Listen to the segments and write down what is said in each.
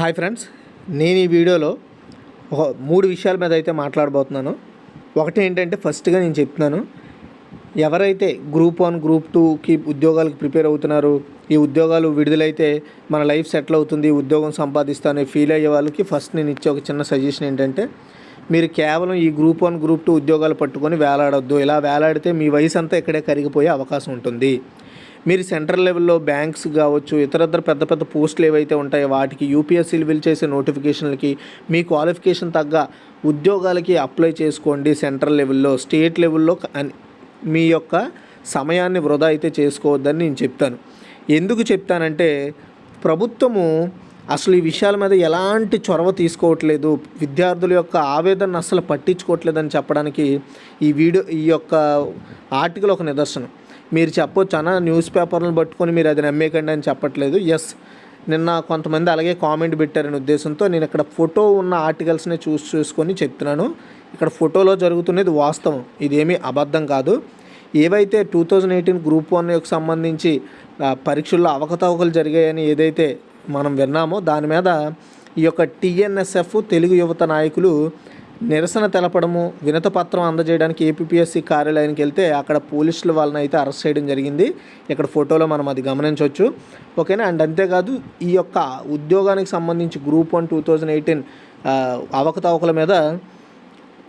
Hi friends నేను ఈ వీడియోలో ఒక మూడు విషయాల మీద అయితే మాట్లాడబోతున్నాను. ఒకటి ఏంటంటే ఫస్ట్గా నేను చెప్తున్నాను ఎవరైతే గ్రూప్ వన్ గ్రూప్ టూకి ఉద్యోగాలకు ప్రిపేర్ అవుతున్నారు ఈ ఉద్యోగాలు విడుదలైతే మన లైఫ్ సెటిల్ అవుతుంది ఉద్యోగం సంపాదిస్తాను ఫీల్ అయ్యే వాళ్ళకి ఫస్ట్ నేను ఇచ్చే ఒక చిన్న సజెషన్ ఏంటంటే మీరు కేవలం ఈ గ్రూప్ వన్ గ్రూప్ టూ ఉద్యోగాలు పట్టుకొని వేలాడొద్దు. ఇలా వేలాడితే మీ వయసు అంతా ఇక్కడే కరిగిపోయే అవకాశం ఉంటుంది. మీరు సెంట్రల్ లెవెల్లో బ్యాంక్స్ కావచ్చు ఇతరత్ర పెద్ద పెద్ద పోస్టులు ఏవైతే ఉంటాయో వాటికి యూపీఎస్సీలు విల్ చేసే నోటిఫికేషన్లకి మీ క్వాలిఫికేషన్ తగ్గ ఉద్యోగాలకి అప్లై చేసుకోండి సెంట్రల్ లెవెల్లో. స్టేట్ లెవెల్లో మీ యొక్క సమయాన్ని వృధా అయితే చేసుకోవద్దని నేను చెప్తాను. ఎందుకు చెప్తానంటే ప్రభుత్వము అసలు ఈ విషయాల మీద ఎలాంటి చొరవ తీసుకోవట్లేదు. విద్యార్థుల యొక్క ఆవేదన అసలు పట్టించుకోవట్లేదని చెప్పడానికి ఈ వీడియో ఈ యొక్క ఆర్టికల్ ఒక నిదర్శనం. మీరు చెప్పొచ్చు అన్న న్యూస్ పేపర్లను పట్టుకొని మీరు అది నమ్మేకండి అని చెప్పట్లేదు. ఎస్ నిన్న కొంతమంది అలాగే కామెంట్ పెట్టారనే ఉద్దేశంతో నేను ఇక్కడ ఫోటో ఉన్న ఆర్టికల్స్ని చూసి చూసుకొని చెప్తున్నాను. ఇక్కడ ఫోటోలో జరుగుతున్నది వాస్తవం. ఇదేమీ అబద్ధం కాదు. ఏవైతే two thousand eighteen group one యొక్క సంబంధించి పరీక్షల్లో అవకతవకలు జరిగాయని ఏదైతే మనం విన్నామో దాని మీద ఈ యొక్క టీఎన్ఎస్ఎఫ్ తెలుగు యువత నాయకులు నిరసన తెలపడము వినతపత్రం అందజేయడానికి ఏపీఎస్సీ కార్యాలయానికి వెళ్తే అక్కడ పోలీసులు వాళ్ళని అయితే అరెస్ట్ చేయడం జరిగింది. ఇక్కడ ఫోటోలో మనం అది గమనించవచ్చు. ఓకేనా? అండ్ అంతేకాదు ఈ యొక్క ఉద్యోగానికి సంబంధించి group one two thousand eighteen అవకతవకల మీద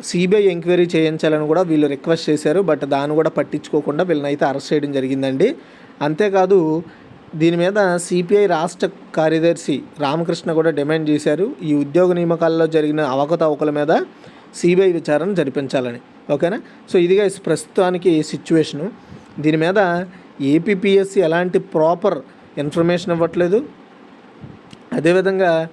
సిబిఐ ఎంక్వైరీ చేయించాలని కూడా వీళ్ళు రిక్వెస్ట్ చేశారు. బట్ దాన్ని కూడా పట్టించుకోకుండా వీళ్ళని అయితే అరెస్ట్ చేయడం జరిగిందండి. అంతేకాదు దీని మీద సిపిఐ రాష్ట్ర కార్యదర్శి రామకృష్ణ కూడా డిమాండ్ చేశారు. ఈ ఉద్యోగ నియామకాల్లో జరిగిన అవకతవకల మీద సిబిఐ విచారణ జరిపించాలని. ఓకేనా? సో ఇదిగా ప్రస్తుతానికి సిచ్యువేషను. దీని మీద ఏపీపీఎస్సీ ఎలాంటి ప్రాపర్ ఇన్ఫర్మేషన్ ఇవ్వట్లేదు. అదేవిధంగా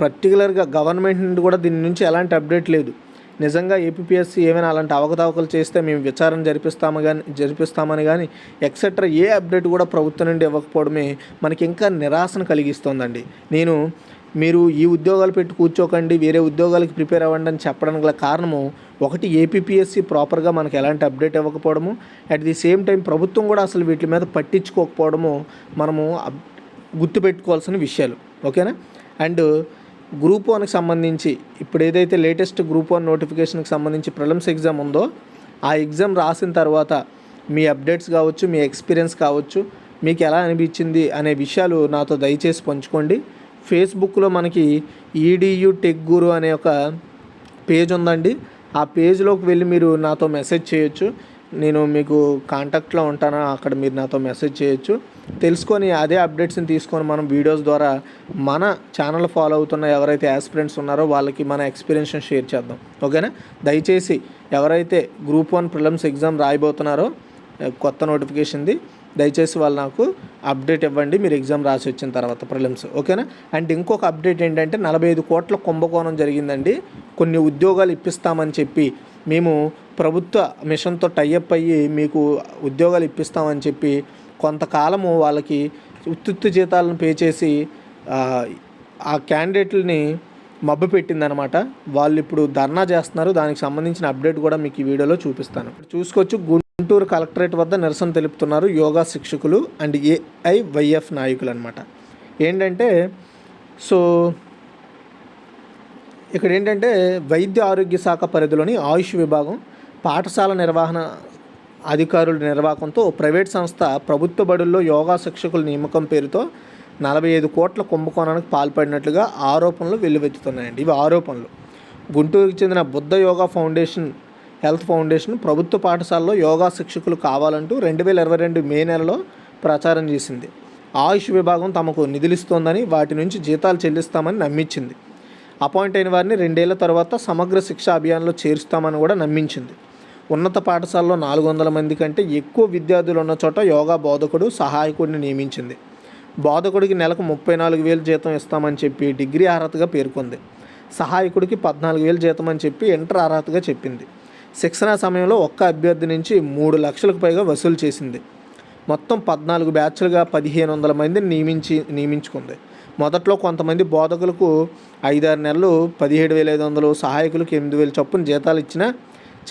పర్టికులర్గా గవర్నమెంట్ నుండి కూడా దీని నుంచి ఎలాంటి అప్డేట్ లేదు. నిజంగా ఏపీఎస్సీ ఏమైనా అలాంటి అవకతవకలు చేస్తే మేము విచారణ జరిపిస్తాము కానీ జరిపిస్తామని కానీ ఎక్సెట్రా ఏ అప్డేట్ కూడా ప్రభుత్వం నుండి ఇవ్వకపోవడమే మనకి ఇంకా నిరాశను కలిగిస్తోందండి. నేను మీరు ఈ ఉద్యోగాలు పెట్టి కూర్చోకండి వేరే ఉద్యోగాలకు ప్రిపేర్ అవ్వండి అని చెప్పడానికి గల కారణము ఒకటి ఏపీఎస్సి ప్రాపర్గా మనకు ఎలాంటి అప్డేట్ ఇవ్వకపోవడము అట్ ది సేమ్ టైం ప్రభుత్వం కూడా అసలు వీటి మీద పట్టించుకోకపోవడము మనము గుర్తుపెట్టుకోవాల్సిన విషయాలు. ఓకేనా? అండ్ గ్రూప్ వన్కి సంబంధించి ఇప్పుడు ఏదైతే లేటెస్ట్ గ్రూప్ వన్ నోటిఫికేషన్కి సంబంధించి ప్రిలిమ్స్ ఎగ్జామ్ ఉందో ఆ ఎగ్జామ్ రాసిన తర్వాత మీ అప్డేట్స్ కావచ్చు మీ ఎక్స్పీరియన్స్ కావచ్చు మీకు ఎలా అనిపించింది అనే విషయాలు నాతో దయచేసి పంచుకోండి. ఫేస్బుక్లో మనకి ఈడియు టెక్ గురు అనే ఒక పేజ్ ఉందండి. ఆ పేజ్లోకి వెళ్ళి మీరు నాతో మెసేజ్ చేయొచ్చు. నేను మీకు కాంటాక్ట్లో ఉంటాను అక్కడ మీరు నాతో మెసేజ్ చేయొచ్చు. తెలుసుకొని అదే అప్డేట్స్ని తీసుకొని మనం వీడియోస్ ద్వారా మన ఛానల్ ఫాలో అవుతున్న ఎవరైతే యాస్పిరెంట్స్ ఉన్నారో వాళ్ళకి మన ఎక్స్పీరియన్స్ని షేర్ చేద్దాం. ఓకేనా? దయచేసి ఎవరైతే గ్రూప్ వన్ ప్రిలమ్స్ ఎగ్జామ్ రాయబోతున్నారో కొత్త నోటిఫికేషన్ది దయచేసి వాళ్ళు నాకు అప్డేట్ ఇవ్వండి. మీరు ఎగ్జామ్ రాసి వచ్చిన తర్వాత ప్రిలిమ్స్. ఓకేనా? అండ్ ఇంకొక అప్డేట్ ఏంటంటే నలభై ఐదు కోట్ల కుంభకోణం జరిగిందండి. కొన్ని ఉద్యోగాలు ఇప్పిస్తామని చెప్పి మేము ప్రభుత్వ మిషన్తో టైఅప్ అయ్యి మీకు ఉద్యోగాలు ఇప్పిస్తామని చెప్పి కొంతకాలము వాళ్ళకి ఉత్తుత్తు జీతాలను పే చేసి ఆ, క్యాండిడేట్లని మబ్బు పెట్టిందనమాట. వాళ్ళు ఇప్పుడు ధర్నా చేస్తున్నారు. దానికి సంబంధించిన అప్డేట్ కూడా మీకు ఈ వీడియోలో చూపిస్తాను. చూసుకోవచ్చు గుంటూరు కలెక్టరేట్ వద్ద నిరసన తెలుపుతున్నారు యోగా శిక్షకులు అండ్ ఏఐవైఎఫ్ నాయకులు అనమాట ఏంటంటే సో ఇక్కడ ఏంటంటే వైద్య ఆరోగ్య శాఖ పరిధిలోని ఆయుష్ విభాగం పాఠశాల నిర్వహణ అధికారుల నిర్వాహకంతో ప్రైవేట్ సంస్థ ప్రభుత్వ బడుల్లో యోగా శిక్షకుల నియామకం పేరుతో నలభై ఐదు కోట్ల కుంభకోణానికి పాల్పడినట్లుగా ఆరోపణలు వెల్లువెత్తుతున్నాయండి. ఇవి ఆరోపణలు. గుంటూరుకు చెందిన Buddha yoga foundation health foundation ప్రభుత్వ పాఠశాలలో యోగా శిక్షకులు కావాలంటూ రెండు వేల ఇరవై రెండు మే నెలలో ప్రచారం చేసింది. ఆయుష్ విభాగం తమకు నిధులిస్తోందని వాటి నుంచి జీతాలు చెల్లిస్తామని నమ్మించింది. అపాయింట్ అయిన వారిని రెండేళ్ళ తర్వాత సమగ్ర శిక్షా అభియాన్లో చేరుస్తామని కూడా నమ్మించింది. ఉన్నత పాఠశాలలో నాలుగు వందల మంది కంటే ఎక్కువ విద్యార్థులు ఉన్న చోట యోగా బోధకుడు సహాయకుడిని నియమించింది. బోధకుడికి నెలకు ముప్పై నాలుగు వేలు జీతం ఇస్తామని చెప్పి డిగ్రీ అర్హతగా పేర్కొంది. సహాయకుడికి పద్నాలుగు వేలు జీతం అని చెప్పి ఇంటర్ అర్హతగా చెప్పింది. శిక్షణ సమయంలో ఒక్క అభ్యర్థి నుంచి మూడు లక్షలకు పైగా వసూలు చేసింది. మొత్తం పద్నాలుగు బ్యాచ్లుగా పదిహేను వందల మందిని నియమించి నియమించుకుంది. మొదట్లో కొంతమంది బోధకులకు ఐదారు నెలలు పదిహేడు వేల ఐదు వందలు సహాయకులకు ఎనిమిది వేలు చొప్పున జీతాలు ఇచ్చినా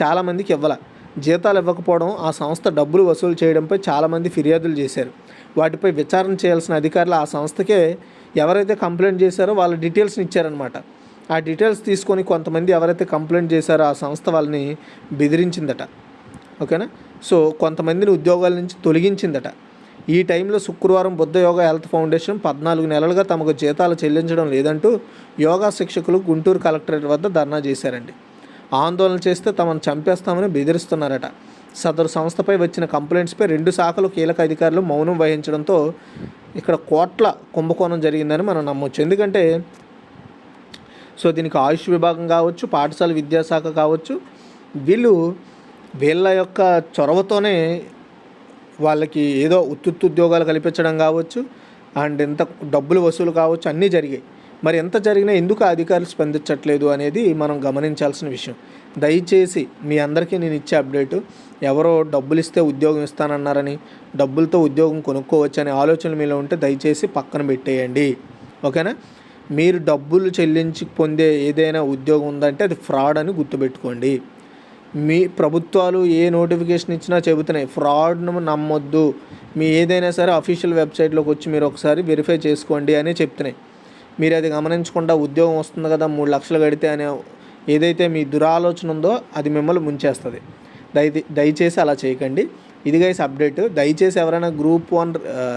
చాలామందికి ఇవ్వాల. జీతాలు ఇవ్వకపోవడం ఆ సంస్థ డబ్బులు వసూలు చేయడంపై చాలామంది ఫిర్యాదులు చేశారు. వాటిపై విచారణ చేయాల్సిన అధికారులు ఆ సంస్థకే ఎవరైతే కంప్లైంట్ చేశారో వాళ్ళ డీటెయిల్స్ని ఇచ్చారనమాట ఆ డీటెయిల్స్ తీసుకొని కొంతమంది ఎవరైతే కంప్లైంట్ చేశారో ఆ సంస్థ వాళ్ళని బెదిరించిందట. ఓకేనా? సో కొంతమందిని ఉద్యోగాల నుంచి తొలగించిందట. ఈ టైంలో శుక్రవారం బుద్ధ యోగా హెల్త్ ఫౌండేషన్ పద్నాలుగు నెలలుగా తమకు జీతాలు చెల్లించడం లేదంటూ యోగా శిక్షకులు గుంటూరు కలెక్టరేట్ వద్ద ధర్నా చేశారండి. ఆందోళన చేస్తే తమను చంపేస్తామని బెదిరిస్తున్నారట. సదరు సంస్థపై వచ్చిన కంప్లైంట్స్పై రెండు శాఖలు కీలక అధికారులు మౌనం వహించడంతో ఇక్కడ కోట్ల కుంభకోణం జరిగిందని మనం నమ్మొచ్చు. ఎందుకంటే సో దీనికి ఆయుష్ విభాగం కావచ్చు పాఠశాల విద్యాశాఖ కావచ్చు వీళ్ళు వీళ్ళ యొక్క చొరవతోనే వాళ్ళకి ఏదో ఉత్తుత్తు ఉద్యోగాలు కల్పించడం కావచ్చు అండ్ ఎంత డబ్బులు వసూలు కావచ్చు అన్నీ జరిగాయి. మరి ఎంత జరిగినా ఎందుకు అధికారులు స్పందించట్లేదు అనేది మనం గమనించాల్సిన విషయం. దయచేసి మీ అందరికీ నేను ఇచ్చే అప్డేటు ఎవరో డబ్బులు ఇస్తే ఉద్యోగం ఇస్తానన్నారని డబ్బులతో ఉద్యోగం కొనుక్కోవచ్చు అనే ఆలోచన మీలో ఉంటే దయచేసి పక్కన పెట్టేయండి. ఓకేనా? మీరు డబ్బులు చెల్లించి పొందే ఏదైనా ఉద్యోగం ఉందంటే అది ఫ్రాడ్ అని గుర్తుపెట్టుకోండి. మీ ప్రభుత్వాలు ఏ నోటిఫికేషన్ ఇచ్చినా చెబుతున్నాయి. ఫ్రాడ్ను నమ్మొద్దు. మీ ఏదైనా సరే అఫీషియల్ వెబ్సైట్లోకి వచ్చి మీరు ఒకసారి వెరిఫై చేసుకోండి అని చెప్తున్నాయి. మీరు అది గమనించకుండా ఉద్యోగం వస్తుంది కదా మూడు లక్షలు కడితే అనే ఏదైతే మీ దురాలోచన ఉందో అది మిమ్మల్ని ముంచేస్తుంది. దయ దయచేసి అలా చేయకండి. ఇది గైస్ అప్డేట్. దయచేసి ఎవరైనా group one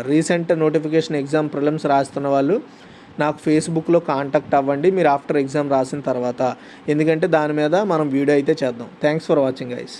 recent notification exam prelims రాస్తున్న వాళ్ళు నాకు ఫేస్బుక్లో కాంటాక్ట్ అవ్వండి మీరు ఆఫ్టర్ ఎగ్జామ్ రాసిన తర్వాత. ఎందుకంటే దాని మీద మనం వీడియో అయితే చేద్దాం. Thanks for watching guys